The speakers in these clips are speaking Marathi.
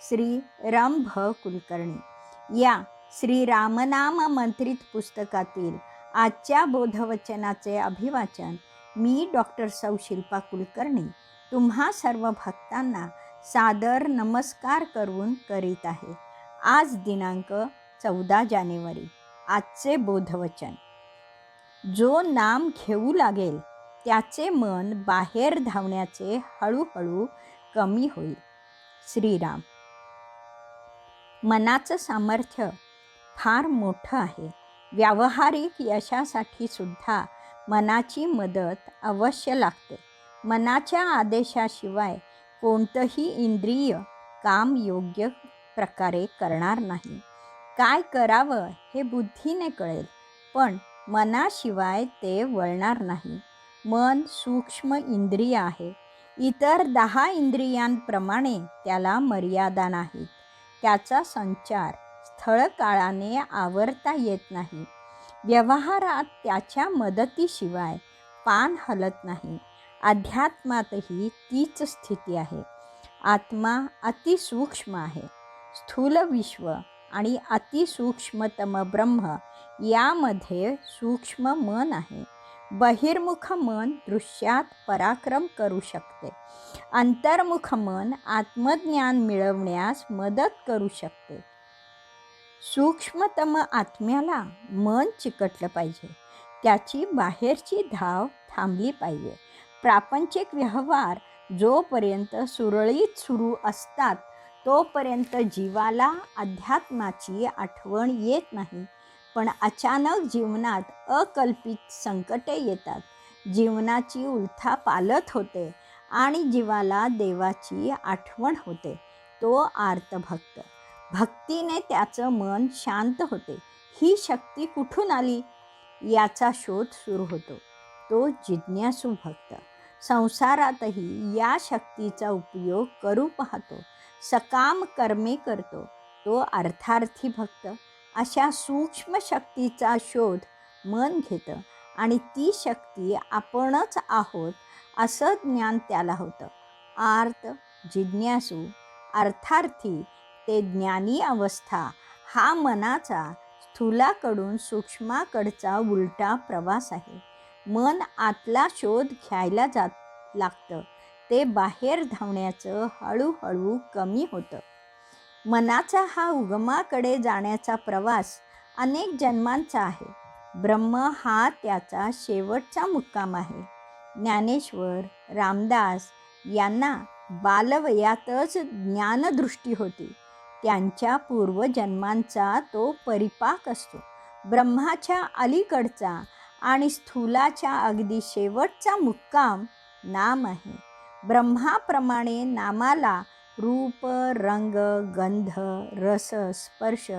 श्री रम भ कुलकर्णी. या श्री रामनाम मंत्रित पुस्तकातील आजच्या बोधवचनाचे अभिवाचन मी डॉक्टर सौ शिल्पा कुलकर्णी तुम्हा सर्व भक्तांना सादर नमस्कार करून करीत आहे. आज दिनांक चौदा जानेवारी आजचे बोधवचन. जो नाम घेऊ लागेल त्याचे मन बाहेर धावण्याचे हळूहळू कमी होईल. श्रीराम. मनाचं सामर्थ्य फार मोठं आहे. व्यावहारिक यशासाठी सुद्धा मनाची मदत अवश्य लागते. मनाच्या आदेशाशिवाय कोणतंही इंद्रिय काम योग्य प्रकारे करणार नाही. काय करावं हे बुद्धीने कळेल पण मनाशिवाय ते वळणार नाही. मन सूक्ष्म इंद्रिय आहे. इतर दहा इंद्रियांप्रमाणे त्याला मर्यादा नाहीत त्याचा संचार स्थळकाळाने आवरता येत नाही. व्यवहारात त्याच्या मदतीशिवाय पान हलत नाही. अध्यात्मातही तीच स्थिती आहे. आत्मा अतिसूक्ष्म आहे. स्थूल विश्व आणि अतिसूक्ष्मतम ब्रह्म यामध्ये सूक्ष्म मन आहे. बहिर्मुख मन दृश्यात पराक्रम करू शकते. अंतर्मुख मन आत्मज्ञान मिळवण्यास मदत करू शकते. सूक्ष्मतम आत्म्याला मन चिकटलं पाहिजे. त्याची बाहेरची धाव थांबली पाहिजे. प्रापंचिक व्यवहार जोपर्यंत सुरळीत सुरू असतात तोपर्यंत जीवाला अध्यात्माची आठवण येत नाही. पण अचानक जीवनात अकल्पित संकटे येतात. जीवनाची उलथा पालत होते आणि जीवाला देवाची आठवण होते. तो आर्तभक्त. भक्तीने त्याचं मन शांत होते. ही शक्ती कुठून आली? याचा शोध सुरू होतो. तो जिज्ञासू भक्त. संसारातही या शक्तीचा उपयोग करू पाहतो. सकाम कर्मे करतो. तो अर्थार्थी भक्त. अशा सूक्ष्म शक्तीचा शोध मन घेतं आणि ती शक्ती आपणच आहोत असं ज्ञान त्याला होतं. आर्त जिज्ञासू अर्थार्थी ते ज्ञानी अवस्था हा मनाचा स्थूलाकडून सूक्ष्माकडचा उलटा प्रवास आहे. मन आतला शोध घ्यायला जात लागतं. ते बाहेर धावण्याचं हळूहळू कमी होतं. मनाचा हा उगमाकडे जाण्याचा प्रवास अनेक जन्मांचा आहे. ब्रह्म हा त्याचा शेवटचा मुक्काम आहे. ज्ञानेश्वर रामदास यांना बालवयातच ज्ञानदृष्टी होती. त्यांच्या पूर्वजन्मांचा तो परिपाक असतो. ब्रह्माच्या अलीकडचा आणि स्थूलाच्या अगदी शेवटचा मुक्काम नाम आहे. ब्रह्माप्रमाणे नामाला रूप रंग गंध रस स्पर्श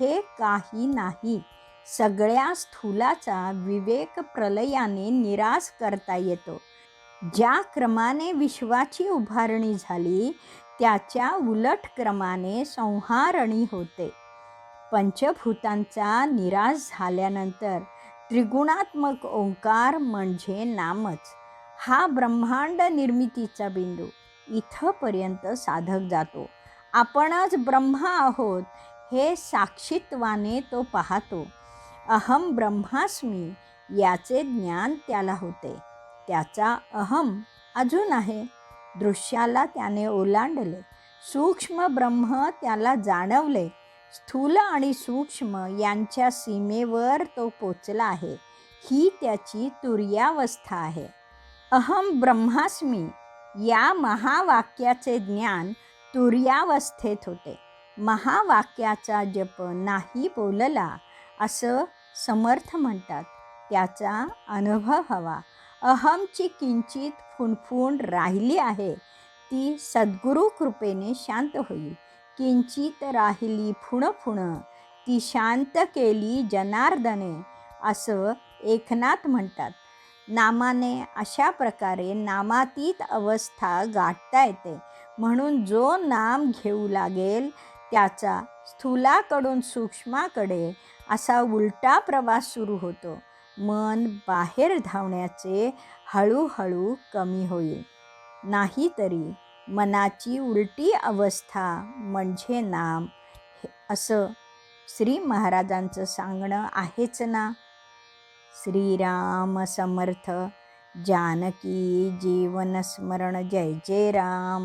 हे काही नाही. सगळ्या स्थूलाचा विवेक प्रलयाने निराश करता येतो. ज्या क्रमाने विश्वाची उभारणी झाली त्याच्या उलट क्रमाने संहारणी होते. पंचभूतांचा निराश झाल्यानंतर त्रिगुणात्मक ओंकार म्हणजे नामच. हा ब्रह्मांड निर्मितीचा बिंदू. इथंपर्यंत साधक जातो. आपणच ब्रह्मा आहोत हे साक्षीत्वाने तो पाहतो. अहम ब्रह्मास्मी याचे ज्ञान त्याला होते. त्याचा अहम अजून आहे. दृश्याला त्याने ओलांडले. सूक्ष्म ब्रह्म त्याला जाणवले. स्थूल आणि सूक्ष्म यांच्या सीमेवर तो पोचला आहे. ही त्याची तुर्यावस्था आहे. अहम ब्रह्मास्मी या महावाक्याचे ज्ञान तुर्यावस्थेत होते. महावाक्याचा जप नाही बोलला असं समर्थ म्हणतात. त्याचा अनुभव हवा. अहमची किंचित फुणफुण राहिली आहे. ती सद्गुरू कृपेने शांत होईल. किंचित राहिली फुणफुण ती शांत केली जनार्दने असं एकनाथ म्हणतात. नामाने अशा प्रकारे नामातीत अवस्था गाठता येते. म्हणून जो नाम घेऊ लागेल त्याचा स्थूलाकडून सूक्ष्माकडे असा उलटा प्रवास सुरू होतो. मन बाहेर धावण्याचे हळूहळू कमी होईल. नाहीतरी मनाची उलटी अवस्था म्हणजे नाम. हे असं श्री महाराजांचं सांगणं आहेच ना? श्रीराम समर्थ जानकी जीवन स्मरण जय जय राम।